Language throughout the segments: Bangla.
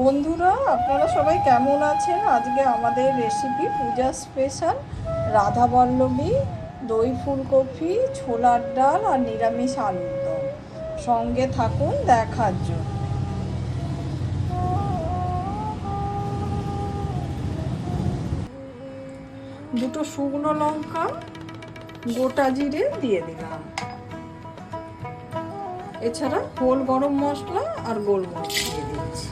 বন্ধুরা, আপনারা সবাই কেমন আছেন? আজকে আমাদের recipe Puja special Radhaballabhi দই ফুলকপি, ছোলার ডাল আর নিরামিষ দম। সঙ্গে থাকুন দেখার জন্য। দুটো শুকনো লঙ্কা, গোটা জিরে দিয়ে দিলাম। এছাড়া হোল গরম মশলা আর গোলমরিচ দিয়ে দিচ্ছি।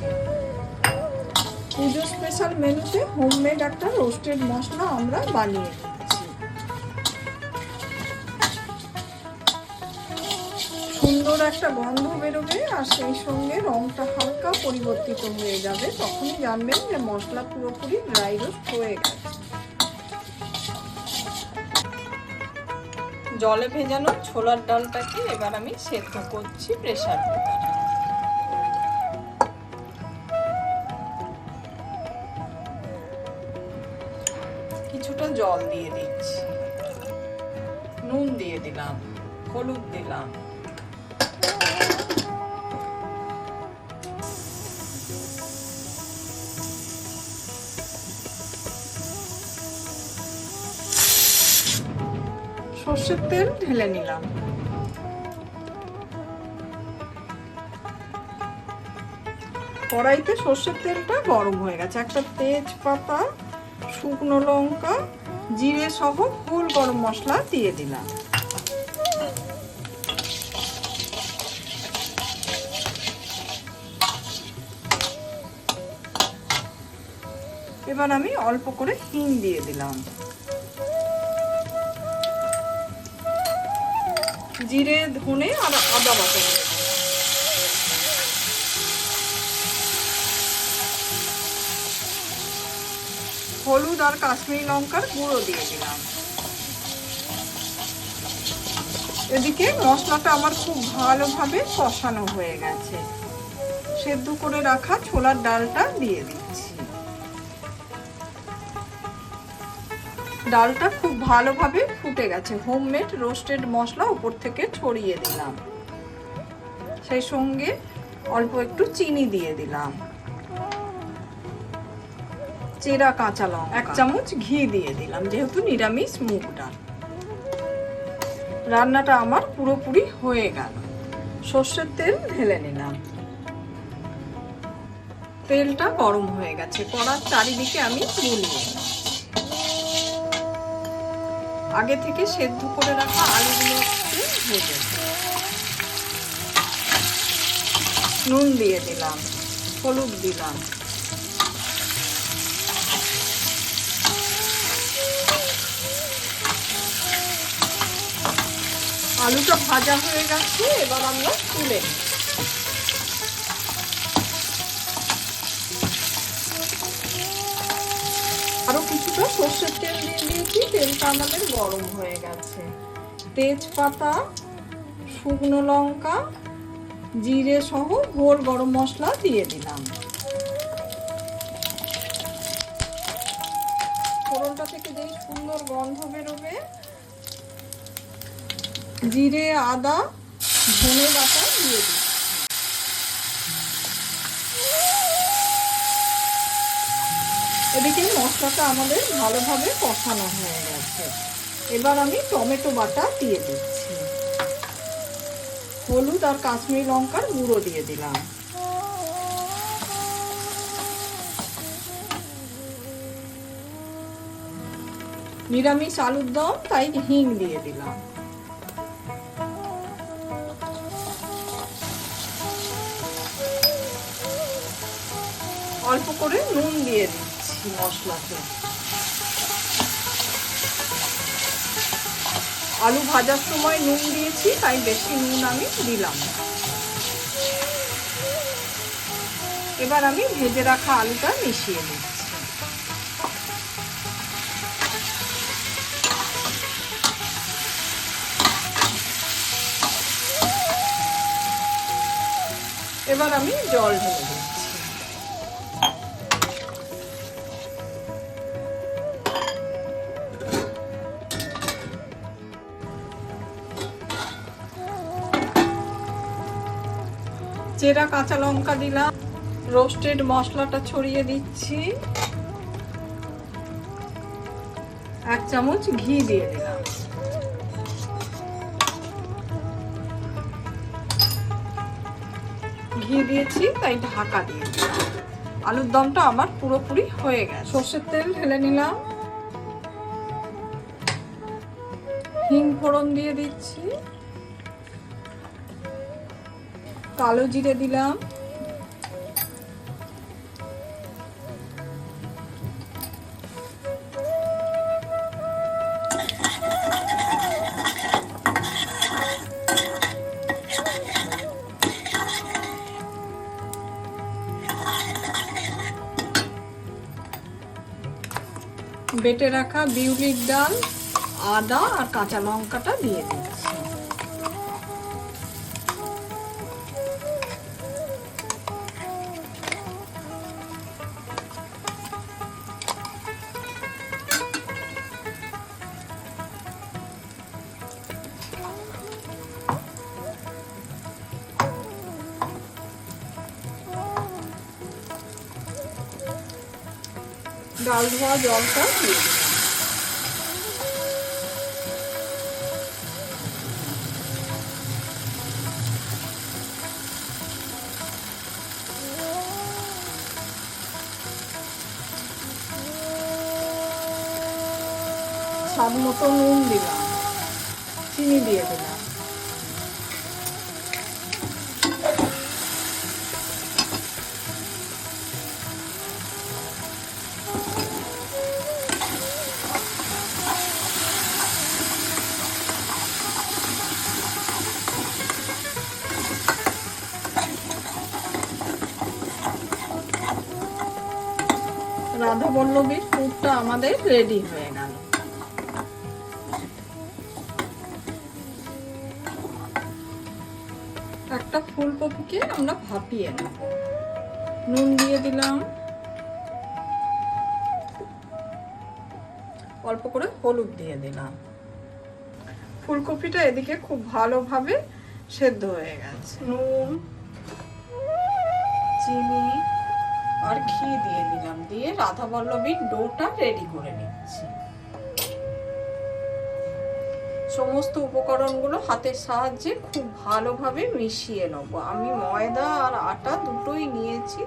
পুজো স্পেশাল মেনুতে হোমমেড একটা রোস্টেড মশলা আমরা বানিয়ে সুন্দর একটা গন্ধ বেরোবে আর সেই সঙ্গে রংটা হালকা পরিবর্তিত হয়ে যাবে। তখনই জানবেন যে মশলা পুরোপুরি ড্রাই রোস্ট হয়ে গেছে। জলে ভেজানো ছোলার ডালটাকে এবার আমি সেদ্ধ করছি প্রেসার কুকারে জল দিয়ে দিচ্ছি। নুন দিয়ে দিলাম, হলুদ দিলাম। সর্ষের তেল ঢেলে নিলাম। কড়াইতে সর্ষের তেলটা গরম হয়ে গেছে। একটা তেজপাতা, শুকনো লঙ্কা জিরে সহ ফুল গরম মশলা দিয়ে দিলাম। এবার আমি অল্প করে হিং দিয়ে দিলাম। জিরে ধনে আর আদা বাটা হলুদ আর কাশ্মীরি লঙ্কার গুঁড়ো দিয়ে দিলাম। এদিকে মশলাটা আমার খুব ভালোভাবে কষানো হয়ে গেছে। সেদ্ধ করে রাখা ছোলার ডালটা দিয়ে দিচ্ছি। ডালটা খুব ভালোভাবে ফুটে গেছে। হোমমেড রোস্টেড মশলা উপর থেকে ছড়িয়ে দিলাম। সেই সঙ্গে অল্প একটু চিনি দিয়ে দিলাম। চেরা কাঁচা লঙ্কা। এক চামচ ঘি দিয়ে দিলাম, যেহেতু নিরামিষ মুগ ডাল। রান্নাটা আমার পুরোপুরি হয়ে গেল। সর্ষের তেল ঢেলে নিলাম। তেলটা গরম হয়ে গেছে, কড়ার চারিদিকে আমি বুলিয়ে আগে থেকে সেদ্ধ করে রাখা আলুগুলো ভেজে নুন দিয়ে দিলাম, হলুদ দিলাম। আলুটা ভাজা হয়ে গেছে, এবার আমরা তুলে নিই আরও কিছুটা সর্ষের তেল দিয়ে দিয়েছি, তেলটা আমাদের গরম হয়ে গেছে। তেজপাতা, শুকনো লঙ্কা, জিরে সহ গোল গরম মশলা দিয়ে দিলাম। ফোড়নটা থেকে যেই সুন্দর গন্ধ বেরোবে জিরে, আদা, ধনে বাটা দিয়ে দিই। এদিকে মশলাটা আমাদের ভালোভাবে কষানো হয়ে গেছে। এবার আমি টমেটো বাটা দিয়ে দিচ্ছি। হলুদ আর কাশ্মীরি লঙ্কার গুঁড়ো দিয়ে দিলাম। নিরামিষ আলুর দম, তাই হিং দিয়ে দিলাম। অল্প করে নুন দিয়ে দিচ্ছি মশলাতে। আলু ভাজার সময় নুন দিয়েছি, তাই বেশি নুন আমি দিলাম। এবার আমি ভেজে রাখা আলুটা মিশিয়ে দিচ্ছি এবার আমি জল ঢেলে দিচ্ছি। চেরা কাঁচা লঙ্কা দিলাম। রোস্টেড মশলাটা ছড়িয়ে দিচ্ছি। এক চামচ ঘি দিয়ে দিলাম। ঘি দিয়েছি, তাই ঢাকা দিয়ে দিলাম। আলুর দমটা আমার পুরোপুরি হয়ে গেছে। সর্ষের তেল ঢেলে নিলাম। হিং ফোড়ন দিয়ে দিচ্ছি। কালো জিরে দিলাম। বেটে রাখা বিউলির ডাল আদা আর কাঁচা লঙ্কাটা দিয়ে দিচ্ছি ডাল ধোয়া জলটা দিয়ে দিলাম। স্বাদ মতো নুন দিলাম। চিনি দিয়ে দিলাম। রাধা বল্লবীর পুরটা আমাদের রেডি হয়ে গেল। একটা ফুলকপিকে আমরা ভাপিয়ে নেব। নুন দিয়ে দিলাম। অল্প করে হলুদ দিয়ে দিলাম। ফুলকপিটা এদিকে খুব ভালোভাবে সেদ্ধ হয়ে গেছে। নুন, চিনি আর ঘি দিয়ে দিলাম দিয়ে রাধা বল্লভীর ডোটা রেডি করে নিচ্ছি। সমস্ত উপকরণগুলো হাতের সাহায্যে খুব ভালোভাবে মিশিয়ে নেব। আমি ময়দা আর আটা দুটোই নিয়েছি।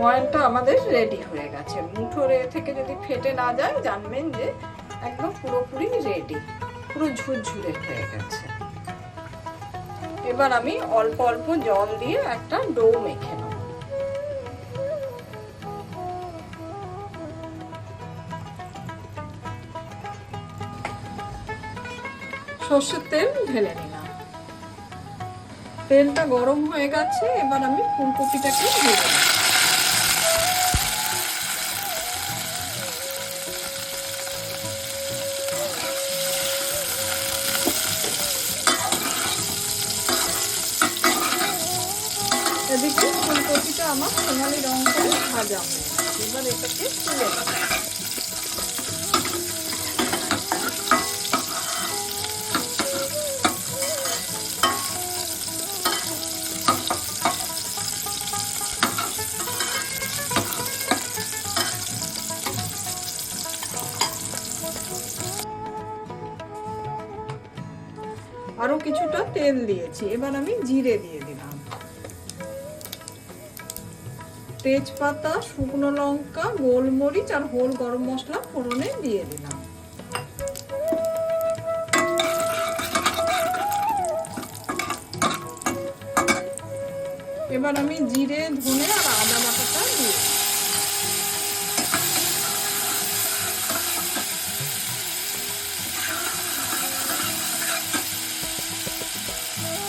ময়নটা আমাদের রেডি হয়ে গেছে। মুঠোর থেকে যদি ফেটে না যায়, জানবেন যে একদম পুরোপুরি রেডি পুরো ঝুরঝুরে হয়ে গেছে। এবার আমি অল্প অল্প জল দিয়ে একটা ডো মেখে নেব। সর্ষের তেল ঢেলে নিলাম। তেলটা গরম হয়ে গেছে, এবার আমি ফুলকপিটাকে ভেজে নেব। এদিকে ফুলকপিটা আমার সোনালি রং করে ভাজা এবার এটাকে তুলে নেব আরও কিছুটা তেল দিয়েছি। এবার আমি জিরে দিয়ে দিলাম। তেজপাতা, শুকনো লঙ্কা, গোলমরিচ আর হোল গরম মশলা ফোড়নে দিয়ে দিলাম। এবার আমি জিরে, ধনে আর আদা বাটাটা দিয়ে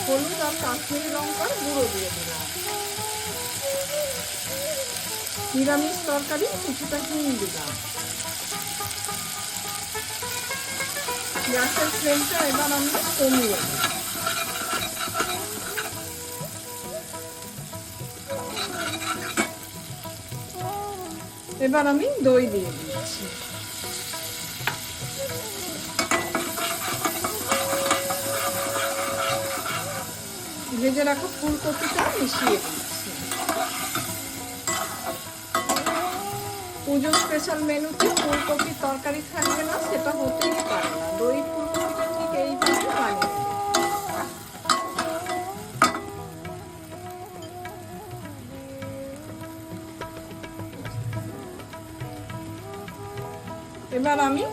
হলুদ আর কাশ্মীরি লঙ্কার গুঁড়ো দিয়ে দিলাম। নিরামিষ তরকারি কিছুটা হিং দিলাম। গ্যাসের ফ্লেমটা এবার আমরা কমিয়ে এবার আমি দই দিয়ে দিচ্ছি। ভেজে রাখা ফুলকপিটা মিশিয়ে দিচ্ছি। পুজো স্পেশাল মেনুতে ফুলকপির তরকারি থাকবে না, সেটা হতেই পারে না। দই ফুলকপিটা ঠিক এইভাবে এবার আমি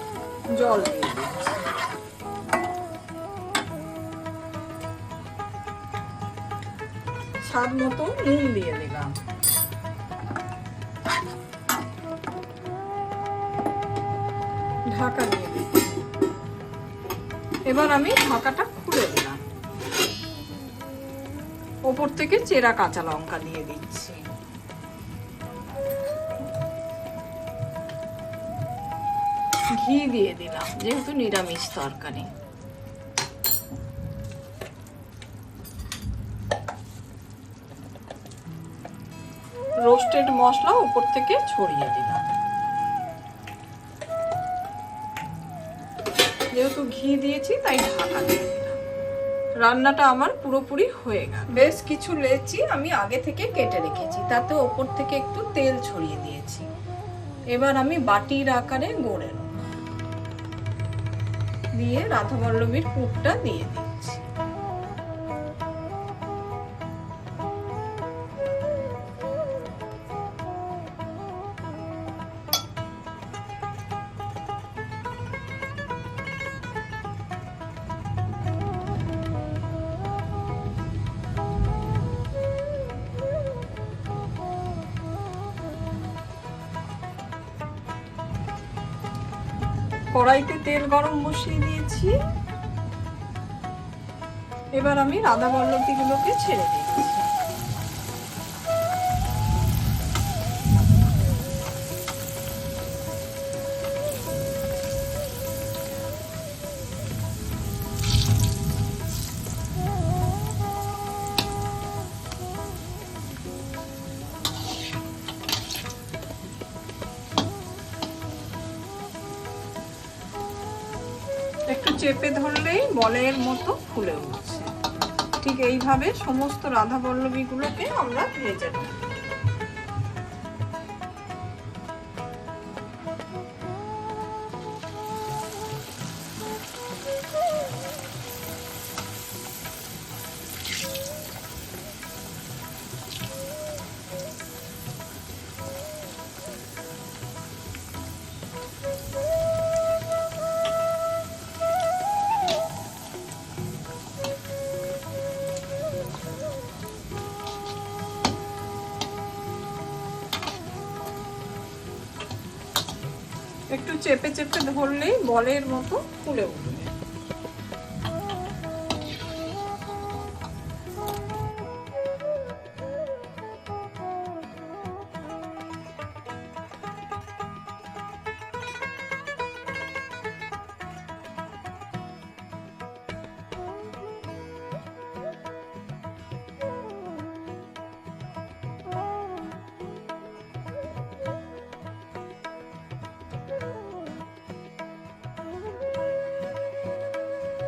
জল দিয়ে দিচ্ছি। স্বাদ মতো নুন দিয়ে দিলাম। এবার আমি ঢাকাটা খুলে দিলাম। ওপর থেকে চেরা কাঁচা লঙ্কা দিয়ে দিচ্ছি। ঘি দিয়ে দিলাম, যেহেতু নিরামিষ তরকারি। রোস্টেড মশলা উপর থেকে ছড়িয়ে দিলাম। যেহেতু ঘি দিয়েছি, তাই ঢাকা দিয়ে রান্নাটা আমার পুরোপুরি হয়ে গেল। বেশ কিছু লেচি আমি আগে থেকে কেটে রেখেছি, তাতে ওপর থেকে একটু তেল ছড়িয়ে দিয়েছি। এবার আমি বাটির আকারে গড়ে দিয়ে রাধাবল্লভীর পুরটা দিয়ে দিচ্ছি কড়াইতে তেল গরম বসিয়ে দিয়েছি। এবার আমি রাধা বল্লভীগুলোকে ছেড়ে দিচ্ছি। একটু চেপে ধরলেই বলের মতো ফুলে উঠছে। ঠিক এইভাবে সমস্ত রাধা বল্লবীগুলোকে আমরা ভেজে নেব। চেপে চেপে ধরলেই বলের মতো ফুলে উঠবে।